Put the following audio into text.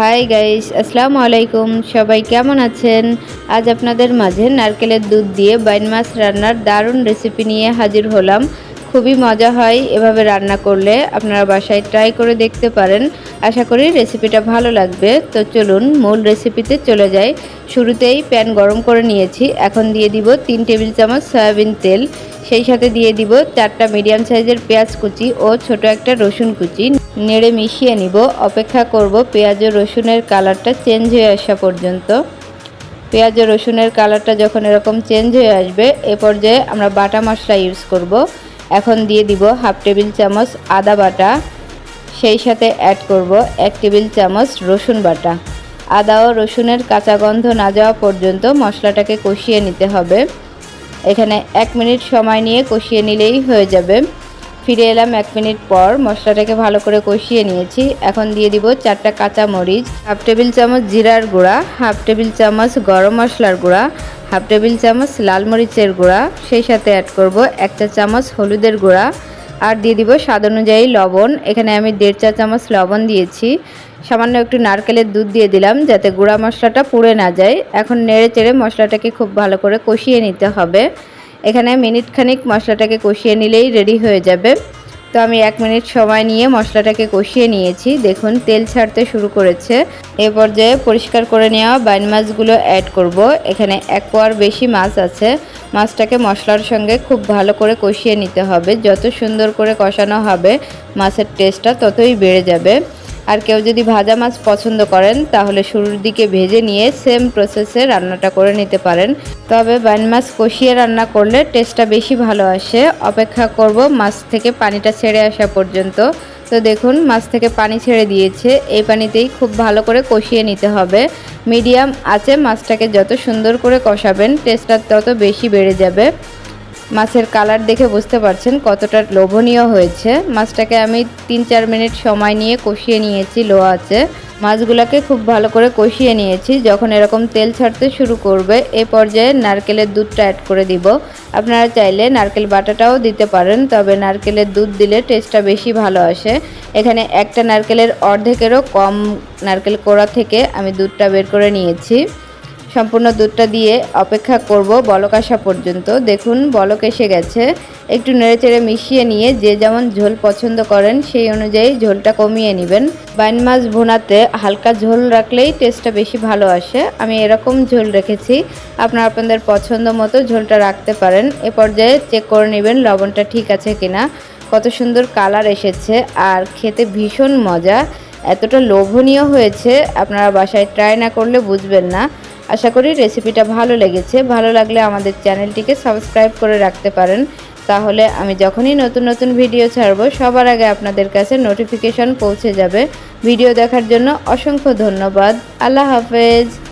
Hi guys আসসালামু আলাইকুম সবাই কেমন আছেন? আজ আপনাদের মাঝে নারকেলের দুধ দিয়ে বাইন মাছ রান্নার দারুণ রেসিপি নিয়ে হাজির হলাম। খুবই মজা হয় এভাবে রান্না করলে। আপনারা বাসায় ট্রাই করে দেখতে পারেন। আশা করি রেসিপিটা ভালো লাগবে। তো চলুন, মূল রেসিপিতে চলে যাই। শুরুতেই প্যান গরম করে নিয়েছি। এখন দিয়ে দিব তিন টেবিল চামচ সয়াবিন তেল। সেই সাথে দিয়ে দিব চারটা মিডিয়াম সাইজের পেঁয়াজ কুচি ও ছোট একটা রসুন কুচি। নেড়ে মিশিয়ে নিব। অপেক্ষা করব পেঁয়াজ ও রসুনের কালারটা চেঞ্জ হয়ে আসা পর্যন্ত। পেঁয়াজ ও রসুনের কালারটা যখন এরকম চেঞ্জ হয়ে আসবে, এ পর্যায়ে আমরা বাটা মশলা ইউজ করব। এখন দিয়ে দিব হাফ টেবিল চামচ আদা বাটা। সেই সাথে অ্যাড করব এক টেবিল চামচ রসুন বাটা। আদা ও রসুনের কাঁচা গন্ধ না যাওয়া পর্যন্ত মশলাটাকে কষিয়ে নিতে হবে। এখানে এক মিনিট সময় নিয়ে কষিয়ে নিলেই হয়ে যাবে। ফিরে এলাম এক মিনিট পর। মশলাটাকে ভালো করে কষিয়ে নিয়েছি। এখন দিয়ে দিব চারটা কাঁচা মরিচ, হাফ টেবিল চামচ জিরার গুঁড়া, হাফ টেবিল চামচ গরম মশলার গুঁড়া, হাফ টেবিল চামচ লাল মরিচের গুঁড়া, সেই সাথে অ্যাড করব এক চা চামচ হলুদের গুঁড়া। আর দিয়ে দিব স্বাদ অনুযায়ী লবণ। এখানে আমি দেড় চা চামচ লবণ দিয়েছি। সামান্য একটু নারকেলের দুধ দিয়ে দিলাম যাতে গুঁড়া মশলাটা পুড়ে না যায়। এখন নেড়ে চেড়ে মশলাটাকে খুব ভালো করে কষিয়ে নিতে হবে। এখানে মিনিট খানিক মশলাটাকে কষিয়ে নিলেই রেডি হয়ে যাবে। তো আমি এক মিনিট সময় নিয়ে মশলাটাকে কষিয়ে নিয়েছি। দেখুন, তেল ছাড়তে শুরু করেছে। এ পর্যায়ে পরিষ্কার করে নেওয়া বাইন মাছগুলো অ্যাড করব। এখানে এক পোয়ার বেশি মাছ আছে। মাছটাকে মশলার সঙ্গে খুব ভালো করে কষিয়ে নিতে হবে। যত সুন্দর করে কষানো হবে, মাছের টেস্টটা ততই বেড়ে যাবে। আর কেউ যদি ভাজা মাছ পছন্দ করেন, তাহলে শুরুর দিকে ভেজে নিয়ে সেম প্রসেসে রান্নাটা করে নিতে পারেন। তবে বাইন মাছ কষিয়ে রান্না করলে টেস্টটা বেশি ভালো আসে। অপেক্ষা করব মাছ থেকে পানিটা ছেড়ে আসা পর্যন্ত। তো দেখুন, মাছ থেকে পানি ছেড়ে দিয়েছে। এই পানিতেই খুব ভালো করে কষিয়ে নিতে হবে। মিডিয়াম আছে মাছটাকে যত সুন্দর করে কষাবেন টেস্টটা তত বেশি বেড়ে যাবে। মাছের কালার দেখে বুঝতে পারছেন কতটা লোভনীয় হয়েছে। মাছটাকে আমি তিন চার মিনিট সময় নিয়ে কষিয়ে নিয়েছি লো আছে মাছগুলোকে খুব ভালো করে কষিয়ে নিয়েছি। যখন এরকম তেল ছাড়তে শুরু করবে, এ পর্যায়ে নারকেলের দুধটা অ্যাড করে দিব। আপনারা চাইলে নারকেল বাটাটাও দিতে পারেন, তবে নারকেলের দুধ দিলে টেস্টটা বেশি ভালো আসে। এখানে একটা নারকেলের অর্ধেকেরও কম নারকেল কোড়া থেকে আমি দুধটা বের করে নিয়েছি। সম্পূর্ণ দুধটা দিয়ে অপেক্ষা করব বলক আসা পর্যন্ত। দেখুন, বলক এসে গেছে। একটু নেড়েচেড়ে মিশিয়ে নিয়ে যে যেমন ঝোল পছন্দ করেন, সেই অনুযায়ী ঝোলটা কমিয়ে নেবেন। বাইন মাছ ভুনাতে হালকা ঝোল রাখলেই টেস্টটা বেশি ভালো আসে। আমি এরকম ঝোল রেখেছি। আপনারা আপনাদের পছন্দ মতো ঝোলটা রাখতে পারেন। এ পর্যায়ে চেক করে নেবেন লবণটা ঠিক আছে কিনা। কত সুন্দর কালার এসেছে আর খেতে ভীষণ মজা। এতটা লোভনীয় হয়েছে, আপনারা বাসায় ট্রাই না করলে বুঝবেন না। আশা করি রেসিপিটা ভালো লেগেছে। ভালো লাগলে আমাদের চ্যানেলটিকে সাবস্ক্রাইব করে রাখতে পারেন। তাহলে আমি যখনই নতুন নতুন ভিডিও ছাড়বো, সবার আগে আপনাদের কাছে নোটিফিকেশন পৌঁছে যাবে। ভিডিও দেখার জন্য অসংখ্য ধন্যবাদ। আল্লাহ হাফেজ।